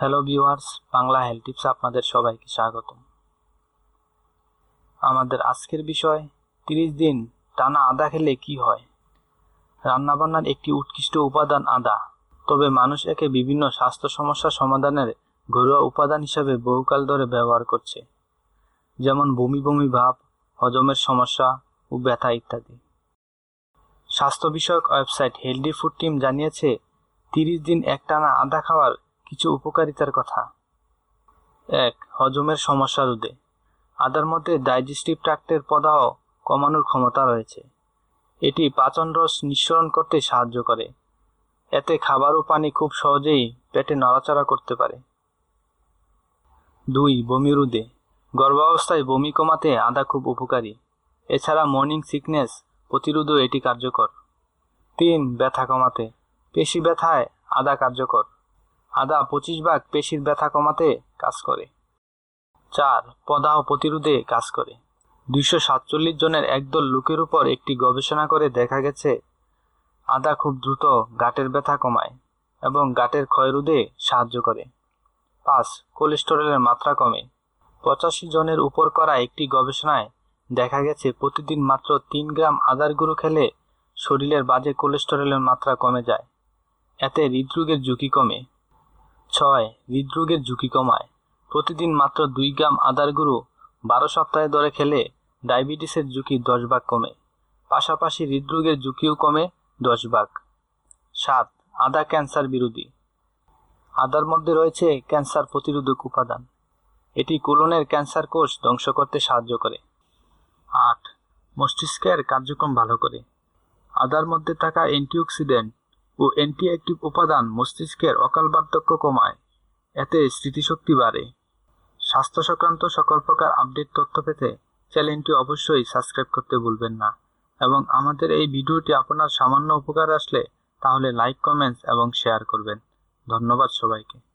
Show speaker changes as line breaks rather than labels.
Hello viewers Bangla health tips আপনাদের সবাইকে স্বাগত আমাদের আজকের বিষয়, তিরিশ দিন টানা আদা খেলে কি হয়? রান্নাবান্নার একটি উৎকৃষ্ট উপাদান আদা, তবে মানুষ একে বিভিন্ন স্বাস্থ্য সমস্যা সমাধানের ঘরোয়া উপাদান হিসাবে বহুকাল ধরে ব্যবহার করছে, যেমন বমি বমি ভাব, হজমের সমস্যা ও ব্যথা ইত্যাদি। স্বাস্থ্য বিষয়ক ওয়েবসাইট হেলদি ফুড টিম জানিয়েছে, তিরিশ দিন একটানা আদা খাওয়ার কিছু উপকারিতার কথা। এক, হজমের সমস্যা রোধে। আদার মধ্যে ডাইজেস্টিভ ট্র্যাক্টের প্রদাহ কমানোর ক্ষমতা রয়েছে। এটি পাচন রস নিঃসরণ করতে সাহায্য করে। এতে খাবার ও পানি খুব সহজেই পেটে নড়াচড়া করতে পারে। দুই, বমি রোধে। গর্ভাবস্থায় বমি কমাতে আদা খুব উপকারী। এছাড়া মর্নিং সিকনেস প্রতিরোধও এটি কার্যকর। তিন, ব্যথা কমাতে। পেশি ব্যথায় আদা কার্যকর। আদা পঁচিশ ভাগ পেশির ব্যথা কমাতে কাজ করে। চার প্রদাহ প্রতিরোধে কাজ করে। দুইশো সাতচল্লিশ জনের একদল লোকের উপর একটি গবেষণা করে দেখা গেছে, আদা খুব দ্রুত গাঁটের ব্যথা কমায় এবং গাঁটের ক্ষয় রোধে সাহায্য করে। পাঁচ, কোলেস্টেরলের মাত্রা কমে। পঁচাশি জনের উপর করা একটি গবেষণায় দেখা গেছে, প্রতিদিন মাত্র তিন গ্রাম আদার গুঁড়ো খেলে শরীরের বাজে কোলেস্টেরলের মাত্রা কমে যায়। এতে হৃদরোগের ঝুঁকি কমে। ছয় হৃদরোগের ঝুঁকি কমায়। প্রতিদিন মাত্র দুই গ্রাম আদার গুঁড়ো বারো সপ্তাহে ধরে খেলে ডায়াবেটিসের ঝুঁকি দশ ভাগ কমে। পাশাপাশি হৃদরোগের ঝুঁকিও কমে দশ ভাগ। সাত, আদা ক্যান্সার বিরোধী। আদার মধ্যে রয়েছে ক্যান্সার প্রতিরোধক উপাদান। এটি কোলনের ক্যান্সার কোষ ধ্বংস করতে সাহায্য করে। আট, মস্তিষ্কের কার্যক্রম ভালো করে। আদার মধ্যে থাকা অ্যান্টিঅক্সিডেন্ট ও অ্যান্টিঅ্যাক্টিভ উপাদান মস্তিষ্কের অকাল বার্ধক্য কমায়। এতে স্মৃতিশক্তি বাড়ে। স্বাস্থ্য সংক্রান্ত সকল প্রকার আপডেট তথ্য পেতে চ্যানেলটি অবশ্যই সাবস্ক্রাইব করতে ভুলবেন না। এবং আমাদের এই ভিডিওটি আপনার সামান্য উপকার আসলে তাহলে লাইক, কমেন্টস এবং শেয়ার করবেন। ধন্যবাদ সবাইকে।